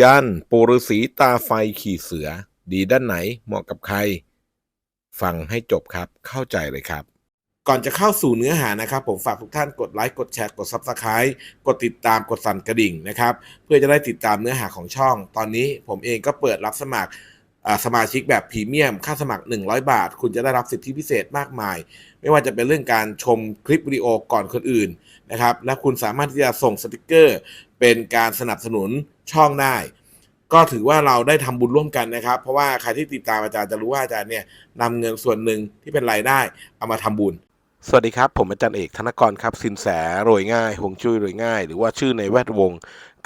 ยันปู่ฤษีตาไฟขี่เสือ ดีด้านไหนเหมาะกับใคร ฟังให้จบครับเข้าใจเลยครับ ก่อนจะเข้าสู่เนื้อหานะครับ ผมฝากทุกท่านกดไลค์กดแชร์กด Subscribe กดติดตามกดสั่นกระดิ่งนะครับ เพื่อจะได้ติดตามเนื้อหาของช่อง ตอนนี้ผมเองก็เปิดรับสมัครสมาชิกแบบพรีเมียม ค่าสมัคร 100 บาท คุณจะได้รับสิทธิพิเศษมากมาย ไม่ว่าจะเป็นเรื่องการชมคลิปวิดีโอก่อนคนอื่นนะครับ และคุณสามารถที่จะส่งสติกเกอร์ เป็นการสนับสนุน ช่องได้ ก็ถือว่าเราได้ทำบุญร่วมกันนะครับ เพราะว่าใครที่ติดตามอาจารย์จะรู้ว่าอาจารย์เนี่ยนำเงินส่วนหนึ่งที่เป็นรายได้เอามาทำบุญสวัสดีครับ ผมอาจารย์เอกธนกรครับสินแสรวยง่ายหวงจุ้ยรวยง่าย หรือว่าชื่อในแวดวง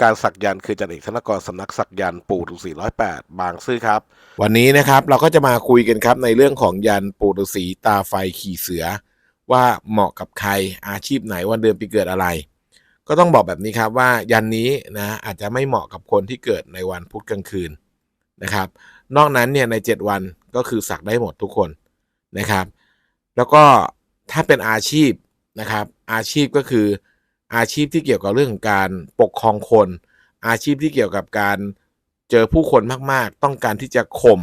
การสักยันต์คืออาจารย์เอกธนกรสำนักสักยันต์ปู่ฤาษีร้อยแปดบางซื่อครับ วันนี้นะครับเราก็จะมาคุยกันครับในเรื่องของยันต์ปู่ฤาษีตาไฟขี่เสือ ว่าเหมาะกับใครอาชีพไหนวันเดือนปีเกิดอะไร ก็ต้องบอกแบบนี้ครับว่ายันนี้นะอาจจะไม่เหมาะกับคนที่เกิดในวันพุธกลางคืนนะครับ นอกนั้นเนี่ยใน 7 วันก็คือสักได้หมดทุกคนนะครับ แล้วก็ถ้าเป็นอาชีพนะครับ อาชีพก็คืออาชีพที่เกี่ยวกับเรื่องของการปกครองคน อาชีพที่เกี่ยวกับการเจอผู้คนมากๆ ต้องการที่จะข่ม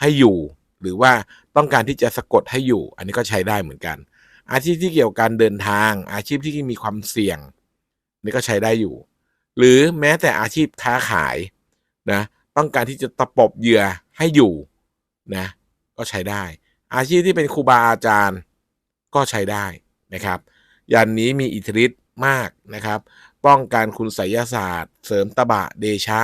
ให้อยู่ หรือว่าต้องการที่จะสะกดให้อยู่ อันนี้ก็ใช้ได้เหมือนกัน อาชีพที่เกี่ยวกับการเดินทาง อาชีพที่มีความเสี่ยง นี่ก็ใช้ได้อยู่ หรือแม้แต่อาชีพค้าขายนะต้องการที่จะตะปบเหยื่อให้อยู่นะก็ใช้ได้ อาชีพที่เป็นครูบาอาจารย์ก็ใช้ได้นะครับยันนี้มีอิทธิฤทธิ์มากนะครับ ป้องกันคุณไสยศาสตร์ เสริมตบะเดชะ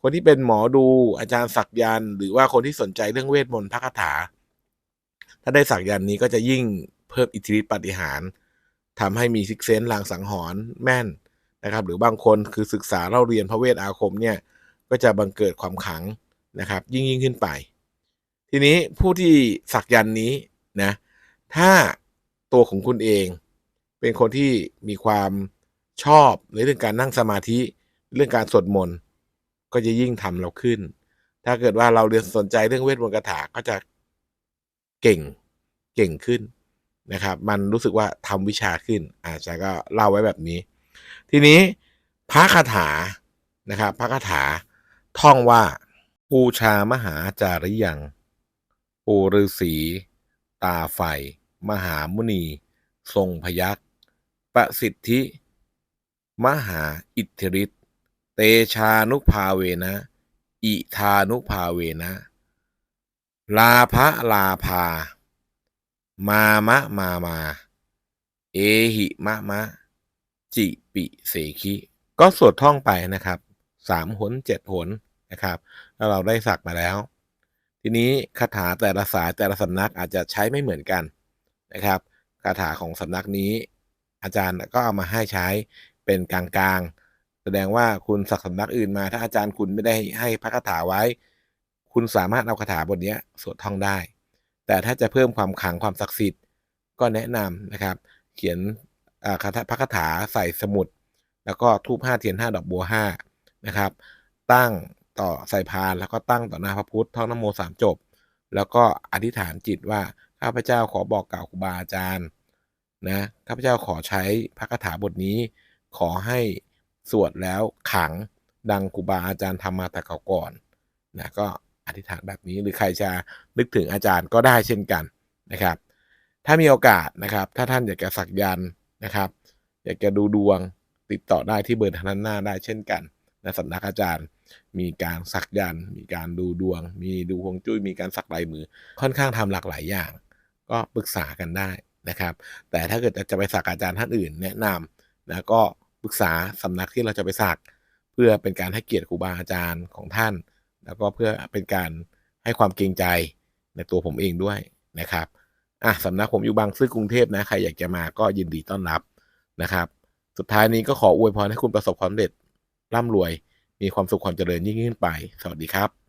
คนที่เป็นหมอดูอาจารย์สักยันต์หรือว่าคนที่สนใจเรื่องเวทมนต์พระคาถา ถ้าได้สักยันต์นี้ก็จะยิ่งเพิ่มอิทธิฤทธิ์ปฏิหารทำให้มีซิกเซนลางสังหรณ์แม่น นะครับหรือบางคนคือศึกษาเล่าเรียนพระเวทอาคมเนี่ยก็จะบังเกิดความขังนะครับยิ่งยิ่งขึ้นไป ทีนี้ผู้ที่สักยันนี้นะถ้าตัวของคุณเองเป็นคนที่มีความชอบในเรื่องการนั่งสมาธิเรื่องการสวดมนต์ก็จะยิ่งทำเราขึ้น ถ้าเกิดว่าเราเรียนสนใจเรื่องเวทมนต์คาถาก็จะเก่งเก่งขึ้นนะครับ มันรู้สึกว่าทำวิชาขึ้นอาจจะก็เล่าไว้แบบนี้ ทีนี้พระคาถานะครับพระคาถาท่องว่าปูชามหาจาริยัง ปูฤาษีตาไฟ มหามุนี ทรงพยักประสิทธิ มหาอิทธิฤทธิเตชานุภาเวนะ อิธานุภาเวนะ ลาภะลาภา มามะมามา เอหิมะมะ จิ ปิเสคิ ก็สวดท่องไปนะครับสามหนเจ็ดหนนะครับ แล้วเราได้สักมาแล้ว ทีนี้คาถาแต่ละสายแต่ละสำนักอาจจะใช้ไม่เหมือนกันนะครับคาถาของสำนักนี้ อาจารย์ก็เอามาให้ใช้เป็นกลางๆ แสดงว่าคุณสักสำนักอื่นมา ถ้าอาจารย์คุณไม่ได้ให้พระคาถาไว้ คุณสามารถเอาคาถาบทนี้สวดท่องได้ แต่ถ้าจะเพิ่มความขลังความศักดิ์สิทธิ์ก็แนะนำนะครับ เขียน คาถาพระคาถาใส่สมุด แล้วก็ทูบห้าเทียนห้าดอกบัวห้านะครับ ตั้งต่อใส่พานแล้วก็ตั้งต่อหน้าพระพุทธท่องนโมสามจบ แล้วก็อธิษฐานจิตว่าข้าพเจ้าขอบอกกล่าวครูบาอาจารย์นะข้าพเจ้าขอใช้พระคาถาบทนี้ ขอให้สวดแล้วขังดังครูบาอาจารย์ทำมาแต่เก่าก่อนนะก็อธิษฐานแบบนี้หรือใครจะนึกถึงอาจารย์ก็ได้เช่นกันนะครับ ถ้ามีโอกาสนะครับ ถ้าท่านอยากจะสักยันต์ นะครับ อยากจะดูดวงติดต่อได้ที่เบอร์ทางด้านหน้าได้เช่นกันนะสำนักอาจารย์มีการสักยันต์มีการดูดวง มีดูฮวงจุ้ยมีการสักลายมือ ค่อนข้างทำหลากหลายอย่าง ก็ปรึกษากันได้นะครับ แต่ถ้าเกิดจะไปสักอาจารย์ท่านอื่น แนะนำนะก็ปรึกษาสำนักที่เราจะไปสัก เพื่อเป็นการให้เกียรติครูบาอาจารย์ของท่าน แล้วก็เพื่อเป็นการให้ความเกรงใจในตัวผมเองด้วยนะครับ อะสำนักผมอยู่บางซื่อกรุงเทพนะ ใครอยากจะมาก็ยินดีต้อนรับนะครับ สุดท้ายนี้ก็ขออวยพรให้คุณประสบความสำเร็จร่ำรวย มีความสุขความเจริญยิ่งขึ้นไป สวัสดีครับ